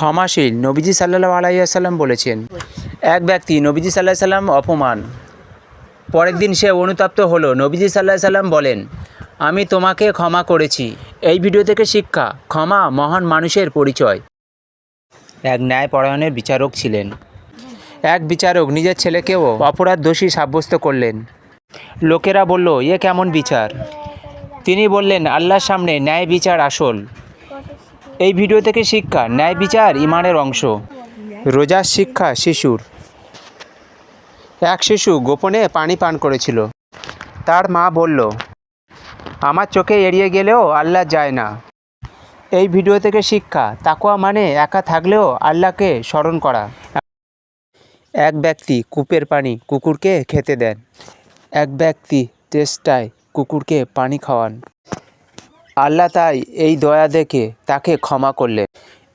ক্ষমাশীল, নবীজি সাল্লাহ আলাইসাল্লাম বলেছেন, এক ব্যক্তি নবীজি সাল্লাহ সাল্লাম অপমান, পরের দিন সে অনুতপ্ত হলো। নবীজি সাল্লাহ সাল্লাম বলেন, আমি তোমাকে ক্ষমা করেছি। এই ভিডিও থেকে শিক্ষা, ক্ষমা মহান মানুষের পরিচয়। এক ন্যায়পরায়ণের বিচারক ছিলেন। এক বিচারক নিজের ছেলেকেও অপরাধ দোষী সাব্যস্ত করলেন। লোকেরা বলল, এ কেমন বিচার? তিনি বললেন, আল্লাহর সামনে ন্যায় বিচার আসল। এই ভিডিও থেকে শিক্ষা, ন্যায় বিচার ইমানের অংশ। রোজার শিক্ষা শিশুর। এক শিশু গোপনে পানি পান করেছিল। তার মা বলল, আমার চোখে এড়িয়ে গেলেও আল্লাহ যায় না। এই ভিডিও থেকে শিক্ষা তাকুয়া মানে একা থাকলেও আল্লাহকে স্মরণ করা। এক ব্যক্তি কূপের পানি কুকুরকে খেতে দেন। এক ব্যক্তি চেষ্টায় কুকুরকে পানি খাওয়ান। আল্লাহ তাই এই দয়া দেখে তাকে ক্ষমা করলেন।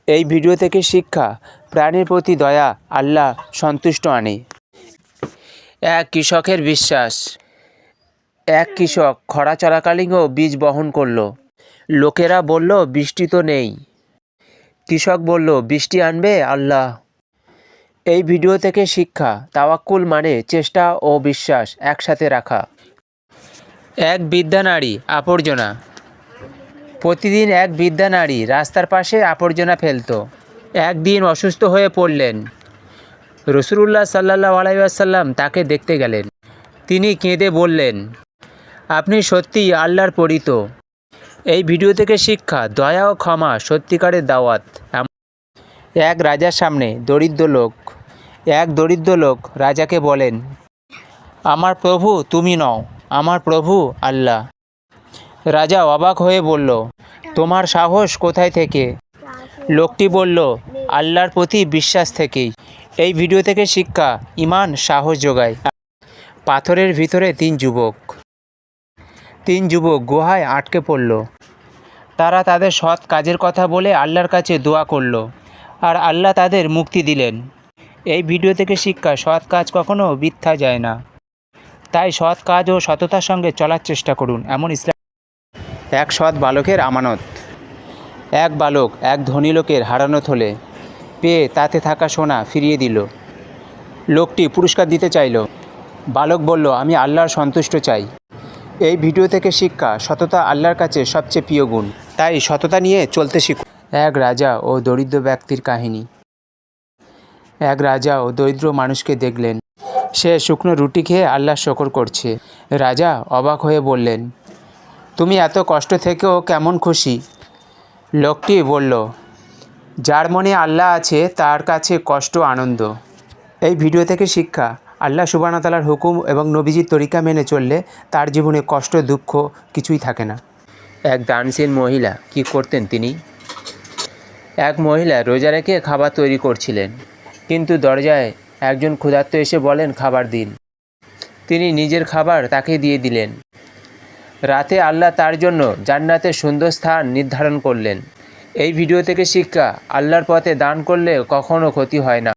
এই ভিডিও থেকে শিক্ষা, প্রাণীর প্রতি দয়া আল্লাহ সন্তুষ্ট আনে। এক কৃষকের বিশ্বাস, এক কৃষক খরা চলাকালীনও বীজ বহন করল। লোকেরা বলল, বৃষ্টি তো নেই। কৃষক বলল, বৃষ্টি আনবে আল্লাহ। এই ভিডিও থেকে শিক্ষা, তাওয়াক্কুল মানে চেষ্টা ও বিশ্বাস একসাথে রাখা। এক বিদ্যা নারী আবর্জনা প্রতিদিন এক বিদ্যা নারী রাস্তার পাশে আবর্জনা ফেলতো। একদিন অসুস্থ হয়ে পড়লেন। রসুল্লাহ সাল্লাহ আলাইসাল্লাম তাকে দেখতে গেলেন। তিনি কেঁদে বললেন, আপনি সত্যিই আল্লাহর পরিত। এই ভিডিও থেকে শিক্ষা, দয়া ও ক্ষমা সত্যিকারের দাওয়াত। এক রাজার সামনে দরিদ্র লোক, এক দরিদ্র লোক রাজাকে বলেন, আমার প্রভু তুমি নও, আমার প্রভু আল্লাহ। রাজা অবাক হয়ে বলল, তোমার সাহস কোথায় থেকে? লোকটি বলল, আল্লাহর প্রতি বিশ্বাস থেকেই। এই ভিডিও থেকে শিক্ষা ইমান সাহস যোগায়। পাথরের ভিতরে তিন যুবক। তিন যুবক গুহায় আটকে পড়ল। তারা তাদের সৎ কাজের কথা বলে আল্লাহর কাছে দোয়া করল, আর আল্লাহ তাদের মুক্তি দিলেন। এই ভিডিও থেকে শিক্ষা, সৎ কাজ কখনো বৃথা যায় না। তাই সৎ কাজ ও সততার সঙ্গে চলার চেষ্টা করুন। এমন ইসলাম এক সৎ বালকের আমানত। এক বালক এক ধনী লোকের হারানো থলে, পেয়ে তাতে থাকা সোনা ফিরিয়ে দিল। লোকটি পুরস্কার দিতে চাইল। বালক বলল, আমি আল্লাহর সন্তুষ্ট চাই। এই ভিডিও থেকে শিক্ষা, সততা আল্লাহর কাছে সবচেয়ে প্রিয় গুণ। তাই সততা নিয়ে চলতে শিখুন এক রাজা ও দরিদ্র ব্যক্তির কাহিনী। এক রাজা ও দরিদ্র মানুষকে দেখলেন। সে শুকনো রুটি খেয়ে আল্লাহ শকর করছে। রাজা অবাক হয়ে বললেন তুমি এত কষ্ট থেকেও কেমন খুশি? লোকটি বলল, যার মনে আল্লাহ আছে, তার কাছে কষ্ট, আনন্দ। এই ভিডিও থেকে শিক্ষা, আল্লাহ সুবাহতালার হুকুম এবং নবীজির তরিকা মেনে চললে তার জীবনে কষ্ট, দুঃখ কিছুই থাকে না। এক দানশীল মহিলা, কি করতেন তিনি? এক মহিলা রোজা রেখে খাবার তৈরি করছিলেন, কিন্তু দরজায় একজন ক্ষুধার্ত এসে বলেন, খাবার দিন। তিনি নিজের খাবার তাকে দিয়ে দিলেন। রাতে আল্লাহ তার জন্য জান্নাতে সুন্দর স্থান নির্ধারণ করলেন। এই ভিডিও থেকে শিক্ষা আল্লাহর পথে দান করলে কখনও ক্ষতি হয় না।